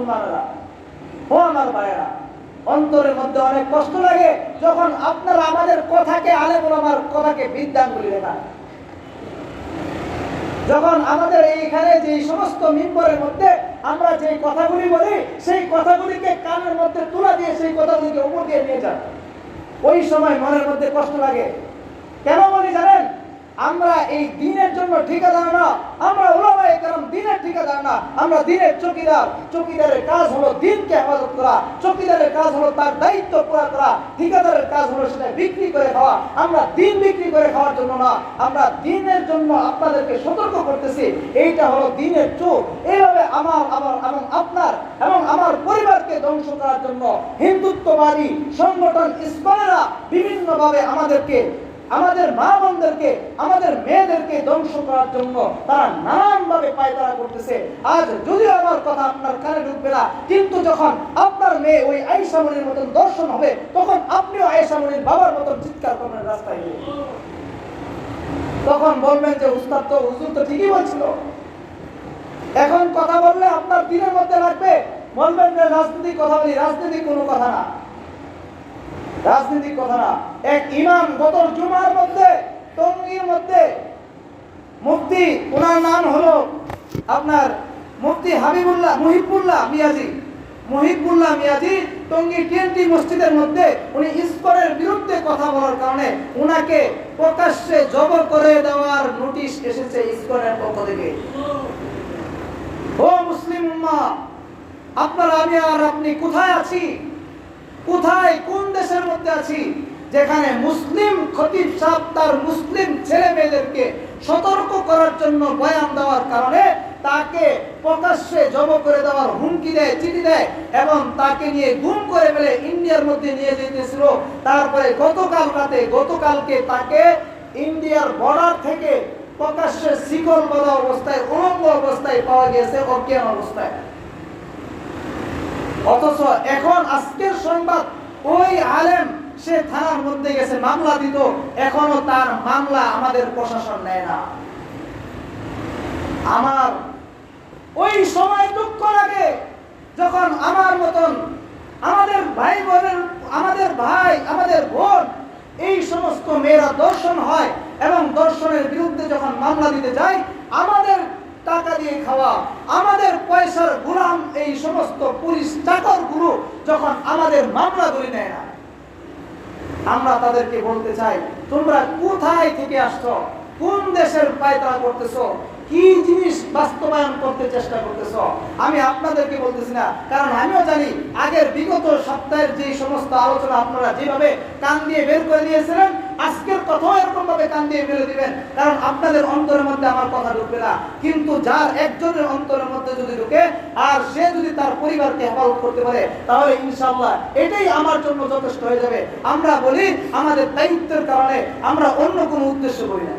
মুসলমানেরা। ও আমার ভাইয়েরা, অন্তরের মধ্যে অনেক কষ্ট লাগে যখন আপনারা আমাদের কথাকে আলেম ওলামার কথাকে বিদ্যাঙ্গুলি দেখান যখন আমাদের এইখানে যে সমস্ত মিম্বরের মধ্যে আমরা যে কথাগুলি বলি, সেই কথাগুলিকে কানের মধ্যে তুলা দিয়ে সেই কথাগুলিকে উপর দিয়ে নিয়ে যান ওই সময় মনের মধ্যে কষ্ট লাগে। কেন বলি জানেন? আমরা এই দিনের জন্য ঠিকাদার না, আমরা ওলামায়ে কেরাম দিনের ঠিকাদার না, আমরা দিনের চকিদার। চকিদারের কাজ হলো দিনকে হেফাজত করা, চকিদারের কাজ হলো তার দায়িত্ব পুরা করা, ঠিকাদারের কাজ হলো সেটা বিক্রি করে খাওয়া। আমরা দিন বিক্রি করে খাওয়ার জন্য না, আমরা দিনের জন্য আপনাদেরকে সতর্ক করতেছি, এইটা হলো দিনের চোখ। এইভাবে আমার আমার, এবং আপনার, এবং আমার পরিবারকে ধ্বংস করার জন্য হিন্দুত্ববাদী সংগঠন ইসলামেরা বিভিন্নভাবে আমাদেরকে আমাদের মা বোনদেরকে আমাদের মেয়েদেরকে ধ্বংস করার জন্য তারা নানানভাবে পায়তারা করতেছে। আজ যদিও আমার কথা আপনার কানে ঢুকবে না, কিন্তু যখন আপনার মেয়ে ওই আইসামনির মতন দর্শন হবে, তখন আপনিও আইসামনির বাবার মতন চিৎকার করবেন রাস্তায়। তখন বলবেন যে, উস্তাদ তো, হুজুর তো ঠিকই বলছিল। এখন কথা বললে আপনার দিনের মধ্যে লাগবে। বলবেন যে, রাজনীতি কথা বলি, রাজনীতি কোনো কথা না। রাজনীতিক কথা না। এক ইমাম গত জুমার মধ্যে টঙ্গির মধ্যে মুফতি ওনার নাম হলো আপনার মুফতি হাবিবুল্লাহ মুহিবুল্লাহ মিয়াজি। মুহিবুল্লাহ মিয়াজি টঙ্গী টিএনটি মসজিদের মধ্যে উনি ইস্কনের বিরুদ্ধে কথা বলার কারণে উনাকে প্রকাশ্যে জবর করে দেওয়ার নোটিশ এসেছে ইস্কনের পক্ষ থেকে। ও মুসলিম উম্মা, আপনারা আমি আর আপনি কোথায় আছি? কোথায়? কোন দেশের মধ্যে আছি? যেখানে মুসলিম খতিব সাহেব তার মুসলিম ছেলে মেয়েদেরকে সতর্ক করার জন্য বয়ান দেওয়ার কারণে তাকে প্রকাশ্যে জব করে দেওয়ার হুমকি দেয়, চিঠি দেয় এবং তাকে নিয়ে গুম করে ফেলে ইন্ডিয়ার মধ্যে নিয়ে যেতেছিল। তারপরে গতকাল রাতে, গতকালকে তাকে ইন্ডিয়ার বর্ডার থেকে প্রকাশ্যে শিকল বলা অবস্থায়, উলঙ্গ অবস্থায় পাওয়া গিয়েছে, অজ্ঞান অবস্থায়। অথচ এখন আজকের সংবাদ, ওই আলেম, সে থানার মধ্যে গেছে, মামলা দিত। এখনও তার মামলা আমাদের প্রশাসন নেয় না। আমার ওই সময় দুঃখ লাগে যখন আমার মতন আমাদের ভাই বোনের আমাদের ভাই, আমাদের বোন, এই সমস্ত মেয়েরা দর্শন হয় এবং দর্শনের বিরুদ্ধে যখন মামলা দিতে যায়, আমাদের টাকা দিয়ে খাওয়া। আমাদের পয়সার গুলাম এই সমস্ত পুলিশ গুরু যখন আমাদের মামলা ধরে নেয় না। আমরা তাদেরকে বলতে চাই, তোমরা কোথায় থেকে আসছ? কোন দেশের পায়তারা করতেছো? কি জিনিস বাস্তবায়ন করতে চেষ্টা করতেছ? আমি আপনাদেরকে বলতেছি না, কারণ আমিও জানি আগের বিগত সপ্তাহের যে সমস্ত আলোচনা আপনারা যেভাবে কান দিয়ে বের করে আজকের কথাও কান দিয়ে ফেলে দিবেন, কারণ আপনাদের অন্তরের মধ্যে আমার কথা ঢুকবে না। কিন্তু যার একজনের অন্তরের মধ্যে যদি ঢুকে, আর সে যদি তার পরিবারকে হেফাজত করতে পারে, তাহলে ইনশাল্লাহ এটাই আমার জন্য যথেষ্ট হয়ে যাবে। আমরা বলি, আমাদের দায়িত্বের কারণে আমরা অন্য কোনো উদ্দেশ্য করি না।